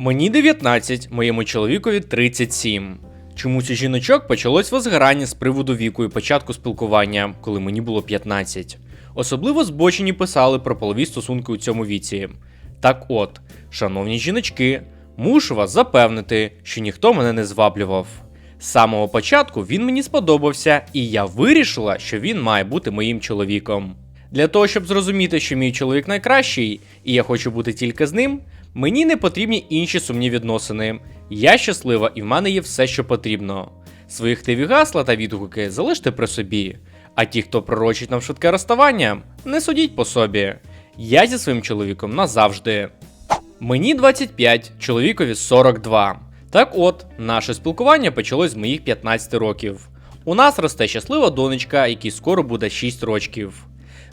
Мені 19, моєму чоловікові 37. Чомусь у жіночок почалось возгорання з приводу віку і початку спілкування, коли мені було 15. Особливо збочені писали про полові стосунки у цьому віці. Так от, шановні жіночки, мушу вас запевнити, що ніхто мене не зваблював. З самого початку він мені сподобався, і я вирішила, що він має бути моїм чоловіком. Для того, щоб зрозуміти, що мій чоловік найкращий, і я хочу бути тільки з ним, мені не потрібні інші сумні відносини. Я щаслива і в мене є все, що потрібно. Свої хтиві гасла та відгуки залиште при собі. А ті, хто пророчить нам швидке розставання, не судіть по собі. Я зі своїм чоловіком назавжди. Мені 25, чоловікові 42. Так от, наше спілкування почалось з моїх 15 років. У нас росте щаслива донечка, якій скоро буде 6 рочків.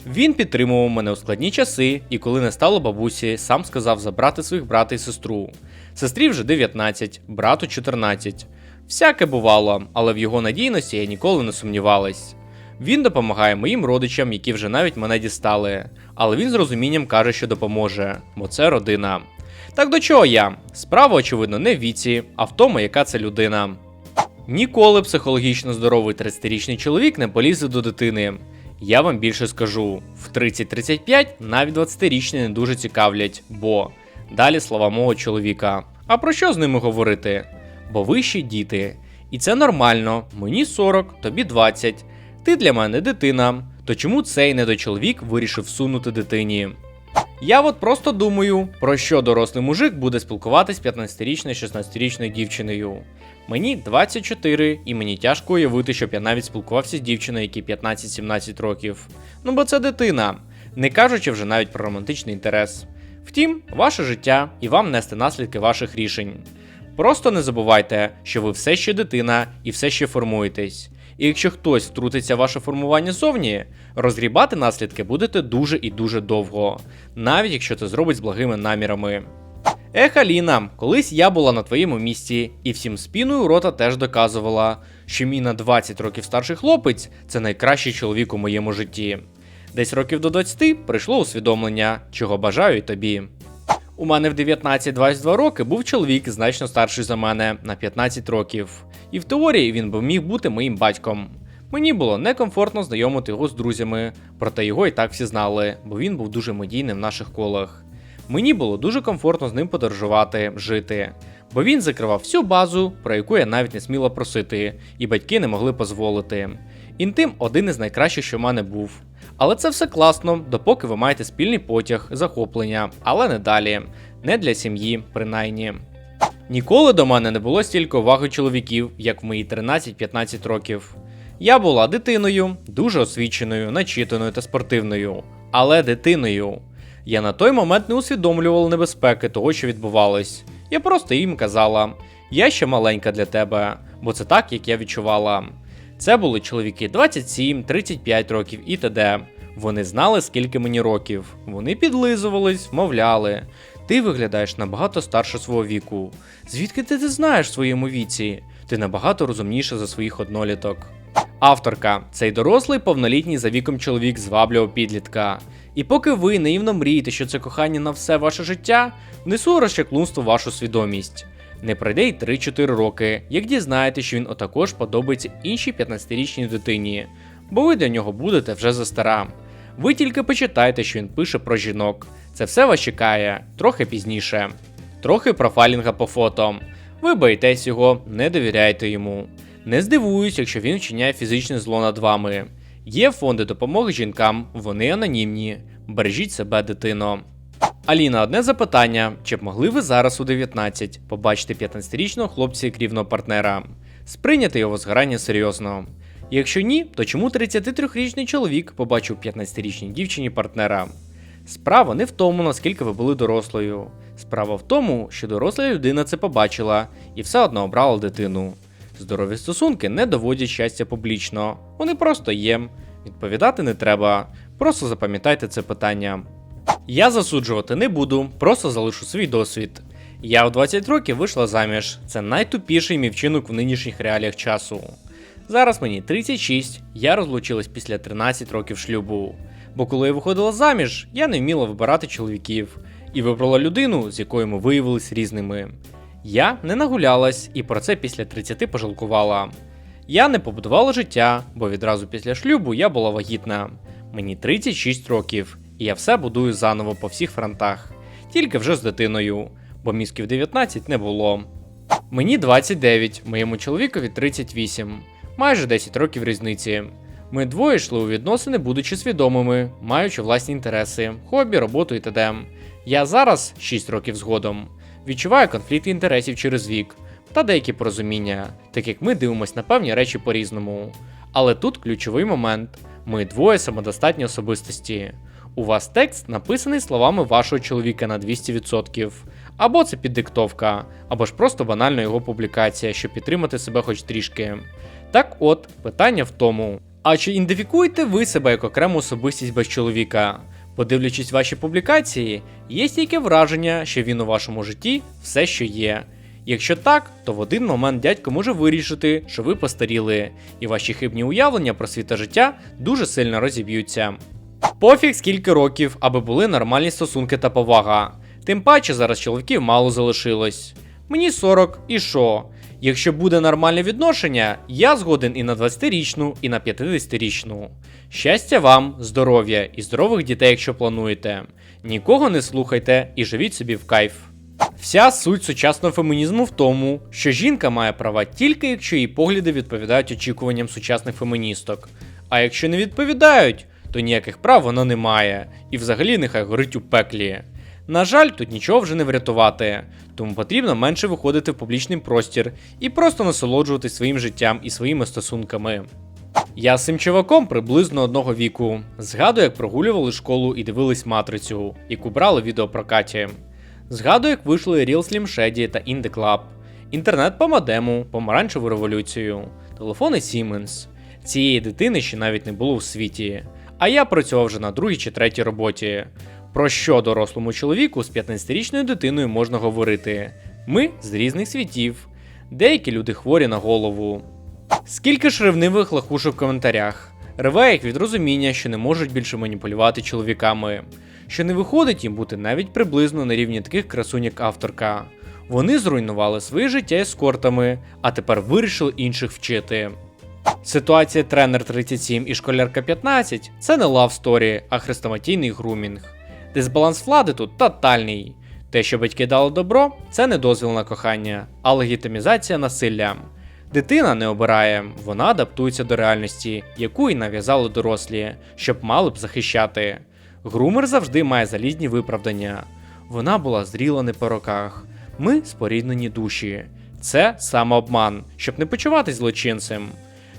Він підтримував мене у складні часи, і коли не стало бабусі, сам сказав забрати своїх брата і сестру. Сестрі вже 19, брату 14. Всяке бувало, але в його надійності я ніколи не сумнівалась. Він допомагає моїм родичам, які вже навіть мене дістали, але він з розумінням каже, що допоможе, бо це родина. Так до чого я? Справа, очевидно, не в віці, а в тому, яка це людина. Ніколи психологічно здоровий 30-річний чоловік не полізе до дитини. Я вам більше скажу: в 30-35 навіть 20-річні не дуже цікавлять, бо далі слова мого чоловіка. А про що з ними говорити? Бо ви ще діти. І це нормально, мені 40, тобі 20. Ти для мене дитина. То чому цей недочоловік вирішив всунути дитині? Я от просто думаю, про що дорослий мужик буде спілкуватись з 15-річною 16-річною дівчиною. Мені 24, і мені тяжко уявити, щоб я навіть спілкувався з дівчиною, якій 15-17 років. Ну бо це дитина, не кажучи вже навіть про романтичний інтерес. Втім, ваше життя і вам нести наслідки ваших рішень. Просто не забувайте, що ви все ще дитина і все ще формуєтесь. І якщо хтось втрутиться в ваше формування зовні, розгрібати наслідки будете дуже і дуже довго, навіть якщо це зробить з благими намірами. Ех, Аліна, колись я була на твоєму місці, і всім спіною рота теж доказувала, що мій на 20 років старший хлопець це найкращий чоловік у моєму житті. Десь років до 20 прийшло усвідомлення, чого бажаю й тобі. У мене в 19-22 роки був чоловік значно старший за мене на 15 років, і в теорії він би міг бути моїм батьком. Мені було некомфортно знайомити його з друзями, проте його і так всі знали, бо він був дуже медійним в наших колах. Мені було дуже комфортно з ним подорожувати, жити, бо він закривав всю базу, про яку я навіть не сміла просити, і батьки не могли дозволити. Інтим один із найкращих, що в мене був. Але це все класно, допоки ви маєте спільний потяг, захоплення, але не далі, не для сім'ї, принаймні. Ніколи до мене не було стільки уваги чоловіків, як в мої 13-15 років. Я була дитиною, дуже освіченою, начитаною та спортивною, але дитиною. Я на той момент не усвідомлювала небезпеки того, що відбувалось. Я просто їм казала: я ще маленька для тебе, бо це так, як я відчувала. Це були чоловіки 27, 35 років і т.д. Вони знали, скільки мені років. Вони підлизувались, мовляли. Ти виглядаєш набагато старше свого віку. Звідки ти це знаєш в своєму віці? Ти набагато розумніша за своїх одноліток. Авторка цей дорослий повнолітній за віком чоловік зваблював підлітка. І поки ви наївно мрієте, що це кохання на все ваше життя, внесу розчаклунство вашу свідомість. Не пройде й 3-4 роки, як дізнаєте, що він отакож подобається іншій 15-річній дитині, бо ви для нього будете вже застара. Ви тільки почитайте, що він пише про жінок. Це все вас чекає, трохи пізніше. Трохи профайлінга по фото. Ви боїтесь його, не довіряйте йому. Не здивуюсь, якщо він вчиняє фізичне зло над вами. Є фонди допомоги жінкам, вони анонімні. Бережіть себе, дитино. Аліна, одне запитання: чи б могли ви зараз у 19 побачити 15-річного хлопця як рівного партнера? Сприйняти його згорання серйозно. Якщо ні, то чому 33-річний чоловік побачив 15-річній дівчині партнера? Справа не в тому, наскільки ви були дорослою. Справа в тому, що доросла людина це побачила і все одно обрала дитину. Здорові стосунки не доводять щастя публічно, вони просто є. Відповідати не треба. Просто запам'ятайте це питання. Я засуджувати не буду, просто залишу свій досвід. Я в 20 років вийшла заміж. Це найтупіший мій вчинок в нинішніх реаліях часу. Зараз мені 36, я розлучилась після 13 років шлюбу. Бо коли я виходила заміж, я не вміла вибирати чоловіків. і вибрала людину, з якою ми виявились різними. Я не нагулялась і про це після 30 пожалкувала. Я не побудувала життя, бо відразу після шлюбу я була вагітна. Мені 36 років, і я все будую заново по всіх фронтах, тільки вже з дитиною, бо мізків 19 не було. Мені 29, моєму чоловікові 38, майже 10 років різниці. Ми двоє йшли у відносини, будучи свідомими, маючи власні інтереси, хобі, роботу і т.д. Я зараз, 6 років згодом, відчуваю конфлікти інтересів через вік та деякі порозуміння, так як ми дивимося на певні речі по-різному. Але тут ключовий момент: ми двоє самодостатні особистості. У вас текст написаний словами вашого чоловіка на 200%. Або це піддиктовка, або ж просто банальна його публікація, щоб підтримати себе хоч трішки. Так от, питання в тому: а чи ідентифікуєте ви себе як окрему особистість без чоловіка? Подивлячись ваші публікації, є стільки враження, що він у вашому житті все, що є. Якщо так, то в один момент дядько може вирішити, що ви постаріли, і ваші хибні уявлення про світа життя дуже сильно розіб'ються. Пофіг скільки років, аби були нормальні стосунки та повага. Тим паче зараз чоловіків мало залишилось. Мені 40 і що? Якщо буде нормальне відношення, я згоден і на 20-річну, і на 50-річну. Щастя вам, здоров'я і здорових дітей, якщо плануєте. Нікого не слухайте і живіть собі в кайф. Вся суть сучасного фемінізму в тому, що жінка має права тільки якщо її погляди відповідають очікуванням сучасних феміністок. А якщо не відповідають, то ніяких прав вона не має, і взагалі нехай горить у пеклі. На жаль, тут нічого вже не врятувати, тому потрібно менше виходити в публічний простір і просто насолоджуватись своїм життям і своїми стосунками. Я з цим чуваком приблизно одного віку. Згадую, як прогулювали школу і дивились матрицю, яку брали в відеопрокаті. Згадую, як вийшли Real Slim Shady та Indie Club, інтернет по модему, помаранчеву революцію, телефони Siemens. Цієї дитини ще навіть не було в світі. А я працював вже на другій чи третій роботі. Про що дорослому чоловіку з 15-річною дитиною можна говорити? Ми з різних світів, деякі люди хворі на голову. Скільки ж ревнивих лахушок в коментарях? Реве їх від розуміння, що не можуть більше маніпулювати чоловіками, що не виходить їм бути навіть приблизно на рівні таких красунь, авторка. Вони зруйнували своє життя ескортами, а тепер вирішили інших вчити. Ситуація тренер 37 і школярка 15 це не лав сторі, а хрестоматійний грумінг. Дисбаланс влади тут тотальний. Те, що батьки дали добро, це не дозвіл на кохання, а легітимізація насилля. Дитина не обирає, вона адаптується до реальності, яку й нав'язали дорослі, щоб мали б захищати. Грумер завжди має залізні виправдання. Вона була зріла не по роках. Ми споріднені душі. Це самообман, щоб не почуватись злочинцем.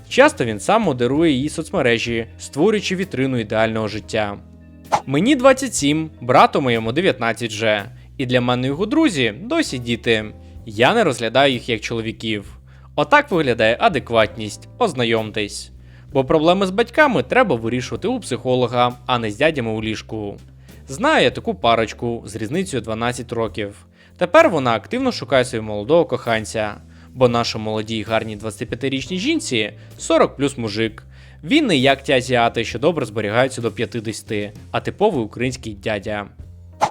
Часто він сам модерує її соцмережі, створюючи вітрину ідеального життя. Мені 27, брату моєму 19 вже, і для мене його друзі досі діти. Я не розглядаю їх як чоловіків. Отак виглядає адекватність, ознайомтесь. Бо проблеми з батьками треба вирішувати у психолога, а не з дядями у ліжку. Знаю я таку парочку з різницею 12 років. Тепер вона активно шукає свого молодого коханця, бо наша молодій гарній 25-річній жінці 40 плюс мужик. Він не як ті азіати, що добре зберігаються до 50, а типовий український дядя.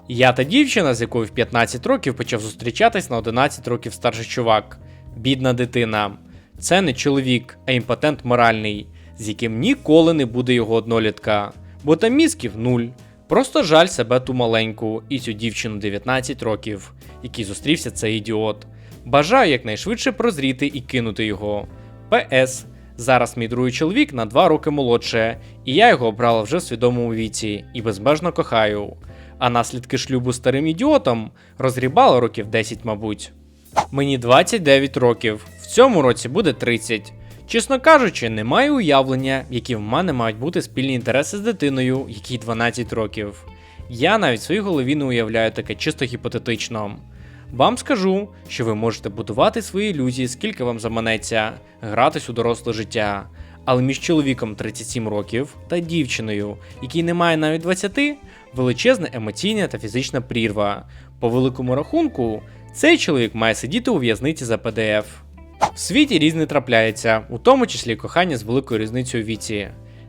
Я та дівчина, з якою в 15 років почав зустрічатись на 11 років старший чувак. Бідна дитина. Це не чоловік, а імпотент моральний, з яким ніколи не буде його однолітка, бо там мізків нуль. Просто жаль себе ту маленьку і цю дівчину 19 років, який зустрівся цей ідіот. Бажаю якнайшвидше прозріти і кинути його. ПС. Зараз мій другий чоловік на 2 роки молодше, і я його обрала вже в свідомому віці і безмежно кохаю. А наслідки шлюбу старим ідіотом розрібала років 10, мабуть. Мені 29 років, в цьому році буде 30. Чесно кажучи, не маю уявлення, які в мене мають бути спільні інтереси з дитиною, якій 12 років. Я навіть в своїй голові не уявляю таке чисто гіпотетично. Вам скажу, що ви можете будувати свої ілюзії, скільки вам заманеться, гратись у доросле життя. Але між чоловіком 37 років та дівчиною, якій немає навіть 20, величезна емоційна та фізична прірва. По великому рахунку, цей чоловік має сидіти у в'язниці за ПДФ. В світі різне трапляється, у тому числі кохання з великою різницею у віці.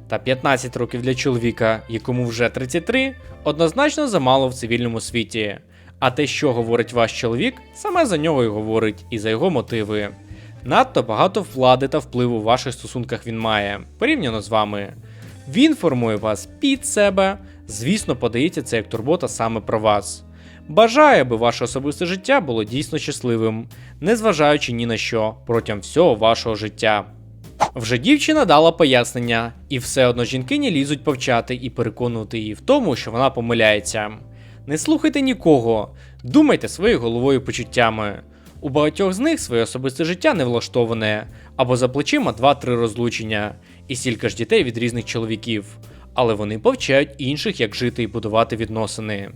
Та 15 років для чоловіка, якому вже 33, однозначно замало в цивільному світі. А те, що говорить ваш чоловік, саме за нього і говорить, і за його мотиви. Надто багато влади та впливу в ваших стосунках він має, порівняно з вами. Він формує вас під себе, звісно, подається це як турбота саме про вас. Бажає, аби ваше особисте життя було дійсно щасливим, незважаючи ні на що протягом всього вашого життя. Вже дівчина дала пояснення, і все одно жінкині лізуть повчати і переконувати її в тому, що вона помиляється. Не слухайте нікого, думайте своєю головою почуттями. У багатьох з них своє особисте життя не влаштоване, або за плечима 2-3 розлучення, і стільки ж дітей від різних чоловіків, але вони повчають інших, як жити і будувати відносини.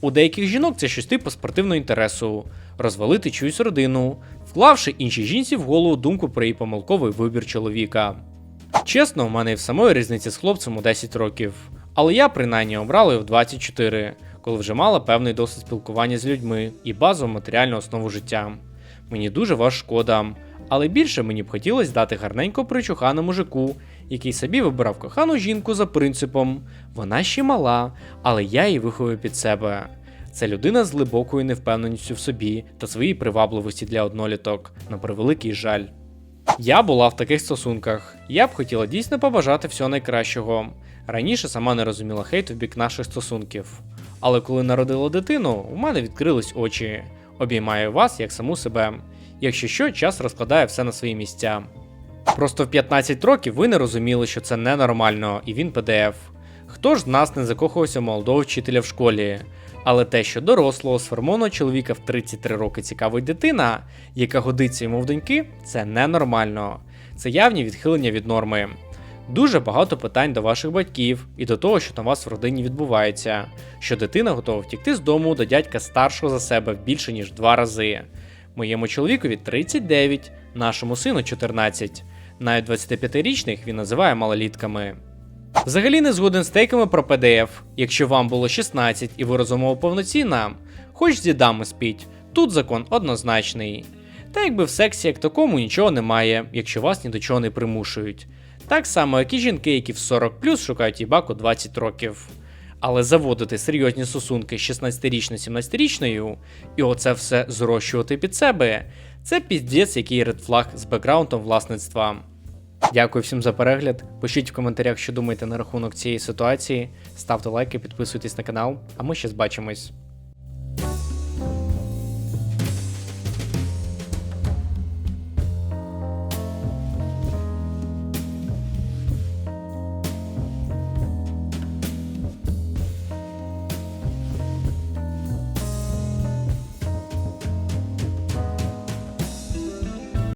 У деяких жінок це щось типу спортивного інтересу, розвалити чиюсь родину, вклавши іншій жінці в голову думку про її помилковий вибір чоловіка. Чесно, у мене і в самої різниці з хлопцем у 10 років, але я принаймні обрала в 24, коли вже мала певний досвід спілкування з людьми і базову матеріальну основу життя. Мені дуже вас шкода, але більше мені б хотілося дати гарненько причухану мужику, який собі вибирав кохану жінку за принципом вона ще мала, але я її виховую під себе. Це людина з глибокою невпевненістю в собі та своїй привабливості для одноліток, на превеликий жаль. Я була в таких стосунках. Я б хотіла дійсно побажати всього найкращого. Раніше сама не розуміла хейту в бік наших стосунків. Але коли народила дитину, у мене відкрились очі. Обіймаю вас як саму себе. Якщо що, час розкладає все на свої місця. Просто в 15 років ви не розуміли, що це ненормально, і він ПДФ. Хто ж з нас не закохувався в молодого вчителя в школі? Але те, що дорослого сформованого чоловіка в 33 роки цікавить дитина, яка годиться йому в доньки, це ненормально. Це явні відхилення від норми. Дуже багато питань до ваших батьків і до того, що там у вас в родині відбувається, що дитина готова втікти з дому до дядька старшого за себе більше ніж два рази. Моєму чоловікові 39, нашому сину 14. Навіть 25-річних він називає малолітками. Взагалі не згоден з тейками про PDF. Якщо вам було 16 і ви розумово повноцінна, хоч з дідами спіть, тут закон однозначний. Та якби в сексі як такому нічого немає, якщо вас ні до чого не примушують. Так само, як і жінки, які в 40 шукають їбаку 20 років. Але заводити серйозні стосунки з 16-річною-17-річною і оце все зрощувати під себе, це піздець, який редфлаг з бекграундом власництва. Дякую всім за перегляд. Пишіть в коментарях, що думаєте на рахунок цієї ситуації. Ставте лайки, підписуйтесь на канал, а ми ще бачимось.